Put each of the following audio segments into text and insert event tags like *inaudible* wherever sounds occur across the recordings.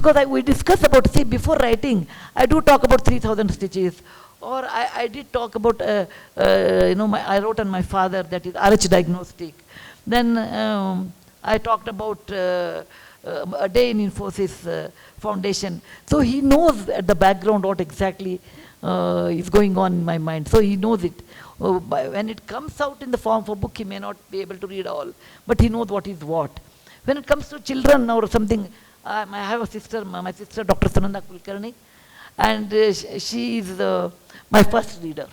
because I, we discuss about, see, before writing, I do talk about 3000 stitches, or I, I did talk about, uh, uh, you know, my, I wrote on my father, that is RH diagnostic. Then um, I talked about uh, uh, a day in Infosys uh, Foundation. So he knows at the background what exactly uh, is going on in my mind. So he knows it. By, when it comes out in the form of a book, he may not be able to read all, but he knows what is what. When it comes to children or something, I have a sister, my, sister, Dr. Sananda Kulkarni, and uh, she, is uh, my first reader.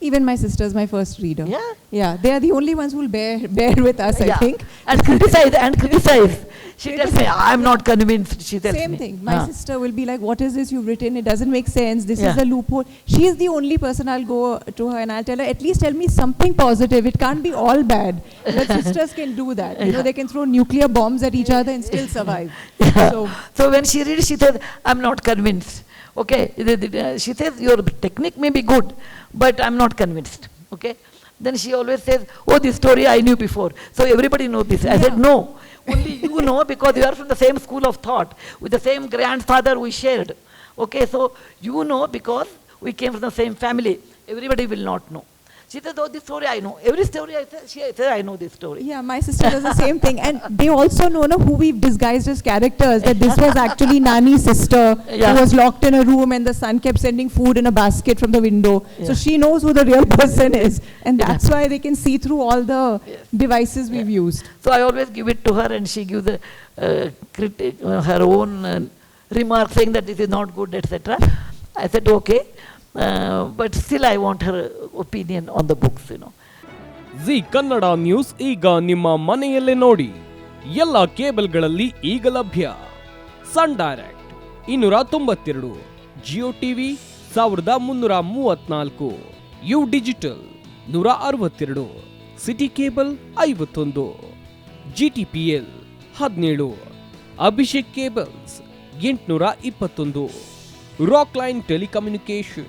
Even my sister is my first reader. Yeah. Yeah, they are the only ones who will bear, bear with us, I think. And criticize, and criticize. She tells me, I'm not convinced, she tells Same me. thing. My Ah. sister will be like, What is this you've written? It doesn't make sense. This is a loophole. She is the only person I'll go to her and I'll tell her, At least tell me something positive. It can't be all bad. But *laughs* sisters can do that. You know, they can throw nuclear bombs at each other and still survive. Yeah. *laughs* So, So when she reads, she says, I'm not convinced. Okay, uh, she says, your technique may be good, but I'm not convinced. Okay, then she always says, oh, this story I knew before. So everybody knows this. I said, no, only you know because you are from the same school of thought, with the same grandfather we shared. Okay, so you know because we came from the same family. Everybody will not know. She says, oh, this story I know. Every story I say, she says, I know this story. yeah, my sister does the same thing. And they also know no, who we've disguised as characters, that this was actually Nani's sister Yeah. who was locked in a room and the son kept sending food in a basket from the window. So she knows who the real person is. And Yeah. that's why they can see through all the Yes. devices we've used. So I always give it to her and she gives the, uh, critic, uh, her own uh, remark saying that this is not good, etc. I said, okay, uh, still I want her opinion on the books know. Zee Kannada news ಈಗ ನಿಮ್ಮ ಮನೆಯಲ್ಲೇ ನೋಡಿ ಎಲ್ಲ ಕೇಬಲ್ಗಳಲ್ಲಿ ಈಗ ಲಭ್ಯ ಸನ್ direct ಇನ್ನೂರ ತೊಂಬತ್ತೆರಡು ಜಿಯೋ ಟಿವಿ ಸಾವಿರದ ಮುನ್ನೂರ ಮೂವತ್ನಾಲ್ಕು ಯು ಡಿಜಿಟಲ್ ನೂರ ಅರವತ್ತೆರಡು ಸಿಟಿ ಕೇಬಲ್ ಐವತ್ತೊಂದು ಜಿ ಟಿ ಪಿ ಎಲ್ ಹದಿನೇಳು ಅಭಿಷೇಕ್ ಕೇಬಲ್ಸ್ ಎಂಟುನೂರ ಇಪ್ಪತ್ತೊಂದು ರಾಕ್ ಲೈನ್ ಟೆಲಿಕಮ್ಯುನಿಕೇಶನ್